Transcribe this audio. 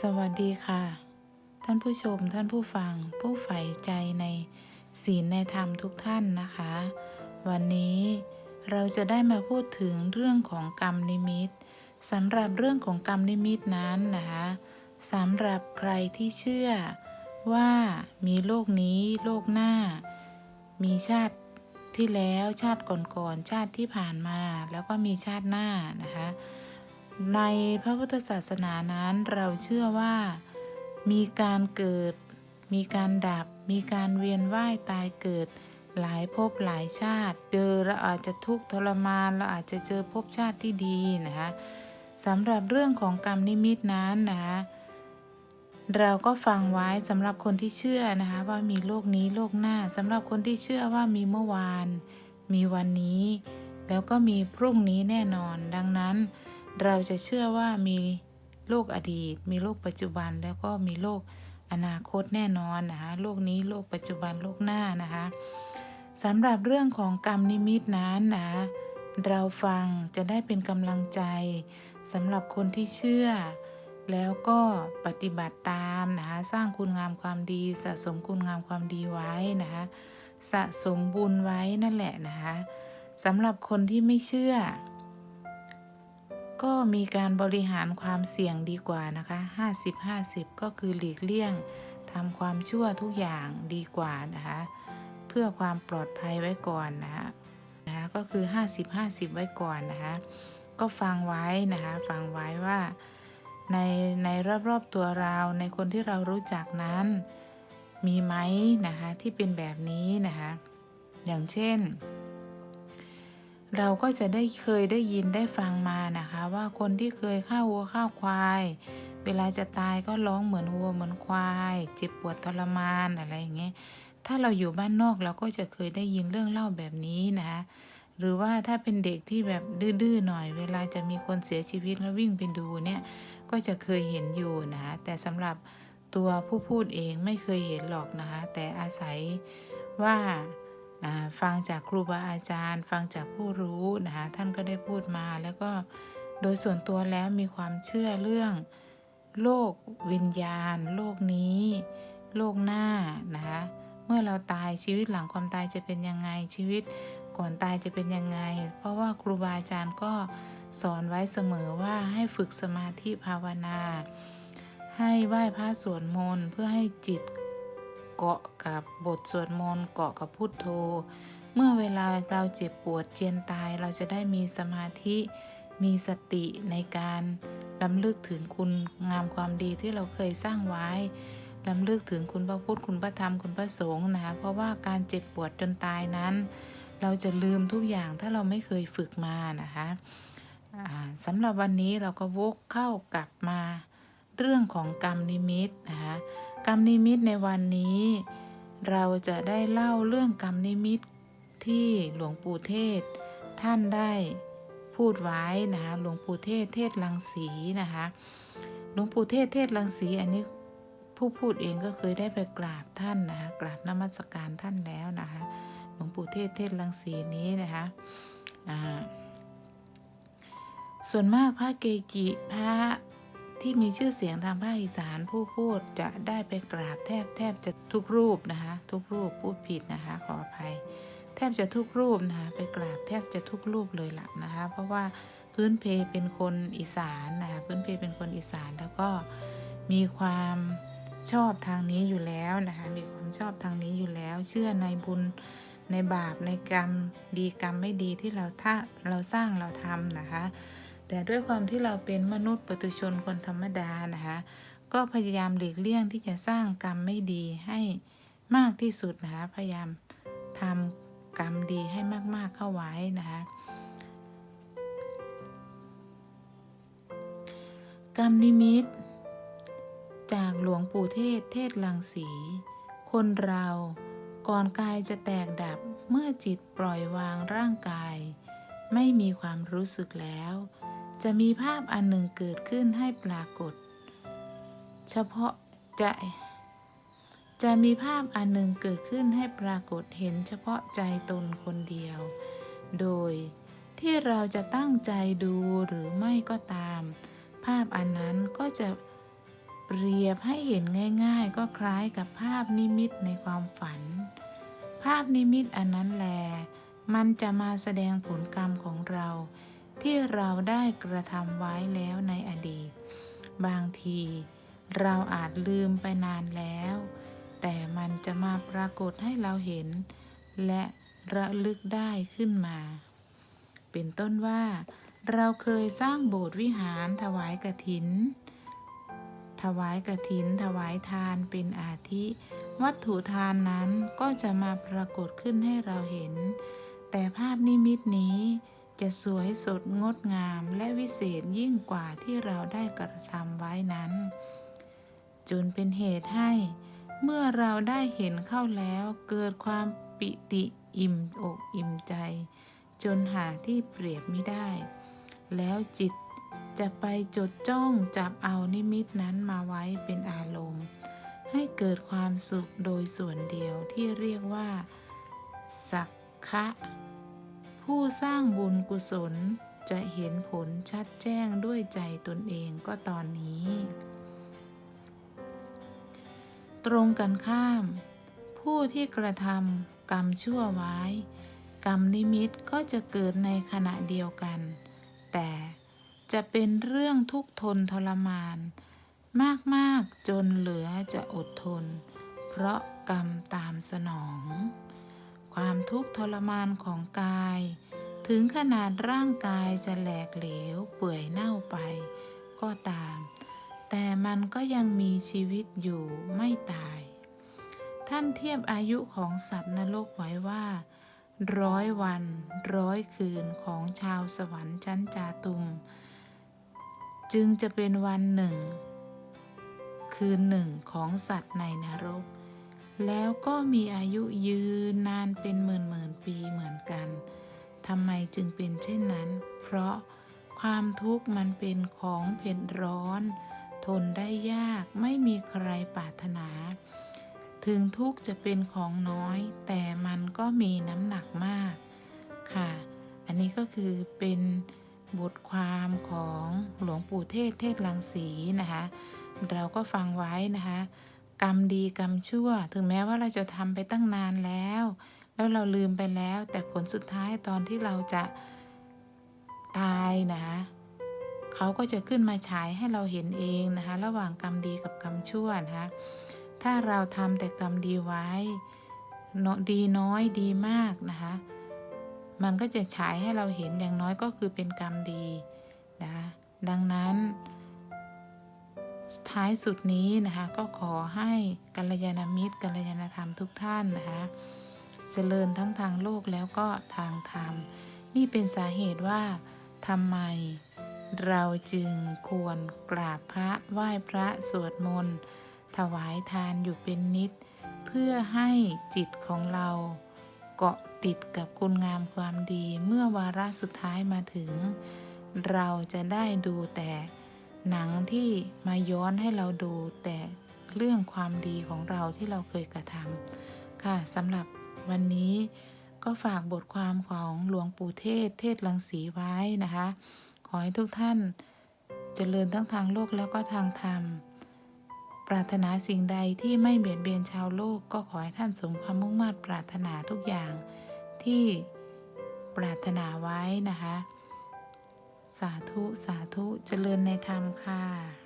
สวัสดีค่ะ ท่านผู้ชมท่านผู้ฟัง ผู้ใฝ่ใจในศีลในธรรมทุกท่านนะคะ วันนี้เราจะได้มาพูดถึงเรื่องของกรรมนิมิตสำหรับเรื่องของกรรมนิมิตนั้นนะคะสำหรับใครที่เชื่อว่ามีโลกนี้โลกหน้า มีชาติที่แล้วชาติก่อนๆชาติที่ผ่านมา แล้วก็มีชาติหน้านะคะ ในพระพุทธศาสนานั้นเราเชื่อว่า มีการเกิด มีการดับ มีการเวียนว่ายตายเกิด หลายภพหลายชาติ เจอเราอาจจะทุกข์ทรมานเราอาจจะเจอภพชาติที่ดีนะคะสำหรับเรื่องของกรรมนิมิตนั้นนะคะเราก็ฟังไว้สำหรับคนที่เชื่อนะคะว่ามีโลกนี้โลกหน้าสำหรับคนที่เชื่อว่ามีเมื่อวาน มีวันนี้ แล้วก็มีพรุ่งนี้แน่นอน ดังนั้น เราจะเชื่อว่ามีโลกอดีต มีโลกปัจจุบันแล้วก็มีโลกอนาคตแน่นอนนะคะโลกนี้โลกปัจจุบันโลกหน้านะคะสำหรับเรื่องของกรรมนิมิตนั้นนะเราฟังจะได้เป็นกำลังใจสำหรับคนที่เชื่อ แล้วก็ปฏิบัติตามนะคะสร้างคุณงามความดี สะสมคุณงามความดีไว้นะคะสะสมบุญไว้นั่นแหละนะคะสำหรับคนที่ไม่เชื่อ ก็มีการบริหารความเสี่ยงดีกว่านะคะ 50-50 ก็คือหลีกเลี่ยงทำความชั่วทุกอย่างดีกว่านะคะ เพื่อความปลอดภัยไว้ก่อนนะคะนะคะก็คือ 50-50 ไว้ก่อนนะคะ ก็ฟังไว้นะคะ ฟังไว้ว่าในในรอบๆตัวเราในคนที่เรารู้จักนั้น มีไหมนะคะที่เป็นแบบนี้นะคะ อย่างเช่น เราก็จะได้เคยได้ยินได้ฟังมานะคะ ว่าคนที่เคยฆ่าวัวฆ่าควาย เวลาจะตายก็ร้องเหมือนวัวเหมือนควายเจ็บปวดทรมานอะไรอย่างเงี้ยถ้าเราอยู่บ้านนอกเราก็จะเคยได้ยินเรื่องเล่าแบบนี้นะคะหรือว่าถ้าเป็นเด็กที่แบบดื้อๆหน่อย เวลาจะมีคนเสียชีวิตแล้ววิ่งไปดูเนี่ยก็จะเคยเห็นอยู่นะคะแต่สำหรับตัวผู้พูดเองไม่เคยเห็นหรอกนะคะแต่อาศัยว่า ฟังจากครูบาอาจารย์ ฟังจากผู้รู้นะคะท่านก็ได้พูดมาแล้วก็โดยส่วนตัวแล้วมีความเชื่อเรื่องโลกวิญญาณ โลกนี้ โลกหน้านะคะเมื่อเราตายชีวิตหลังความตายจะเป็นยังไงชีวิตก่อนตายจะเป็นยังไง เพราะว่าครูบาอาจารย์ก็สอนไว้เสมอว่าให้ฝึกสมาธิภาวนา ให้ไหว้พระสวดมนต์เพื่อให้จิต เกาะกับบทสวดมนต์เกาะกับพุทโธ เมื่อเวลาเราเจ็บปวดเจียนตายเราจะได้มีสมาธิมีสติในการลำลึกถึงคุณงามความดีที่เราเคยสร้างไว้ลำลึกถึงคุณพระพุทธคุณพระธรรมคุณพระสงฆ์นะคะเพราะว่าการเจ็บปวดจนตายนั้น เราจะลืมทุกอย่างถ้าเราไม่เคยฝึกมานะคะสำหรับวันนี้เราก็วกเข้ากลับมาเรื่องของกรรมนิมิตนะคะ กรรมนิมิตในวันนี้ เราจะได้เล่าเรื่องกรรมนิมิตที่หลวงปู่เทศ ท่านได้พูดไว้นะคะหลวงปู่เทศเทศลังสีนะคะหลวงปู่เทศเทศลังสีอันนี้ผู้พูดเองก็เคยได้ไปกราบท่านนะคะกราบนมัสการท่านแล้วนะคะหลวงปู่เทศเทศลังสีนี้นะคะส่วนมากพระเกจิพระ ที่มีชื่อเสียงทางภาคอีสานผู้พูดจะได้ไปกราบแทบแทบจะทุกรูปนะคะ ทุกรูปพูดผิดนะคะ ขออภัย แทบจะทุกรูปนะคะไปกราบแทบจะทุกรูปเลยละนะคะ เพราะว่าพื้นเพเป็นคนอีสานนะคะพื้นเพเป็นคนอีสานแล้วก็มีความชอบทางนี้อยู่แล้วนะคะ มีความชอบทางนี้อยู่แล้ว เชื่อในบุญในบาปในกรรม ดีกรรมไม่ดีที่เราถ้าเราสร้างเราทำนะคะ แต่ด้วยความที่เราเป็นมนุษย์ปุถุชนคนธรรมดานะคะ ก็พยายามหลีกเลี่ยงที่จะสร้างกรรมไม่ดีให้มากที่สุดนะคะ พยายามทำกรรมดีให้มากๆเข้าไว้นะคะ กรรมนิมิต จากหลวงปู่เทศเทศลังสี คนเราก่อนกายจะแตกดับเมื่อจิตปล่อยวางร่างกาย ไม่มีความรู้สึกแล้ว จะมีภาพอันหนึ่งเกิดขึ้นให้ปรากฏ เฉพาะจะจะมีภาพอันหนึ่งเกิดขึ้นให้ปรากฏเห็นเฉพาะใจตนคนเดียว โดยที่เราจะตั้งใจดูหรือไม่ก็ตาม ภาพอันนั้นก็จะเปรียบให้เห็นง่าย ๆ ก็คล้ายกับภาพนิมิตในความฝัน ภาพนิมิตอันนั้นแล มันจะมาแสดงผลกรรมของเรา ที่เราได้กระทำไว้แล้วในอดีต บางทีเราอาจลืมไปนานแล้ว แต่มันจะมาปรากฏให้เราเห็น และระลึกได้ขึ้นมา เป็นต้นว่า เราเคยสร้างโบสถ์วิหารถวายกฐิน ถวายกฐิน ถวายทานเป็นอาทิ วัตถุทานนั้นก็จะมาปรากฏขึ้นให้เราเห็น แต่ภาพนิมิตนี้ จะสวยสดงดงามและวิเศษยิ่งกว่าที่เราได้กระทำไว้นั้น จนเป็นเหตุให้ เมื่อเราได้เห็นเข้าแล้วเกิดความปิติอิ่มอกอิ่มใจ จนหาที่เปรียบไม่ได้ แล้วจิตจะไปจดจ้องจับเอานิมิตนั้นมาไว้เป็นอารมณ์ ให้เกิดความสุขโดยส่วนเดียวที่เรียกว่า สักคะ ผู้สร้างบุญกุศลจะเห็นผลชัดแจ้งด้วยใจตนเองก็ตอนนี้ ตรงกันข้าม ผู้ที่กระทำกรรมชั่วไว้ กรรมนิมิตก็จะเกิดในขณะเดียวกัน แต่จะเป็นเรื่องทุกทนทรมาน มาก ๆ จนเหลือจะอดทน เพราะกรรมตามสนอง ความทุกข์ทรมานของกาย ถึงขนาดร่างกายจะแหลกเหลว เปื่อยเน่าไป ก็ตาม แต่มันก็ยังมีชีวิตอยู่ไม่ตาย ท่านเทียบอายุของสัตว์นรกไว้ว่า ร้อยวัน ร้อยคืนของชาวสวรรค์ชั้นจาตุม จึงจะเป็นวันหนึ่ง คืนหนึ่งของสัตว์ในนรก แล้วก็มีอายุยืนนานเป็นหมื่นหมื่นปีเหมือนกันทำไมจึงเป็นเช่นนั้น เพราะความทุกข์มันเป็นของเผ็ดร้อน ทนได้ยากไม่มีใครปรารถนา ถึงทุกข์จะเป็นของน้อย แต่มันก็มีน้ำหนักมากค่ะ อันนี้ก็คือเป็นบทความของหลวงปู่เทศเทศลังสีนะคะ เราก็ฟังไว้นะคะ กรรมดีกรรมชั่ว ถึงแม้ว่าเราจะทำไปตั้งนานแล้ว แล้วเราลืมไปแล้ว แต่ผลสุดท้ายตอนที่เราจะตายนะคะเขาก็จะขึ้นมาฉายให้เราเห็นเองนะคะ ระหว่างกรรมดีกับกรรมชั่วนะคะถ้าเราทำแต่กรรมดีไว้เนาะดีน้อยดีมากนะคะ มันก็จะฉายให้เราเห็นอย่างน้อยก็คือเป็นกรรมดีนะคะดังนั้น ท้ายสุดนี้นะคะ ก็ขอให้กัลยาณมิตรกัลยาณธรรมทุกท่านนะคะเจริญทั้งทางโลกแล้วก็ทางธรรม นี่เป็นสาเหตุว่าทำไมเราจึงควรกราบพระไหว้พระสวดมนต์ ถวายทานอยู่เป็นนิด เพื่อให้จิตของเราเกาะติดกับคุณงามความดีเมื่อวาระสุดท้ายมาถึง เราจะได้ดูแต่ หนังที่มาย้อนให้เราดูแต่เรื่องความดีของเราที่เราเคยกระทำค่ะสำหรับวันนี้ก็ฝากบทความของหลวงปู่เทศ เทศลังสีไว้นะคะ ขอให้ทุกท่านเจริญทั้งทางโลกแล้วก็ทางธรรม ปรารถนาสิ่งใดที่ไม่เบียดเบียนชาวโลก ก็ขอให้ท่านสมความมุ่งมั่นปรารถนาทุกอย่างที่ปรารถนาไว้นะคะ สาธุสาธุเจริญในธรรมค่ะ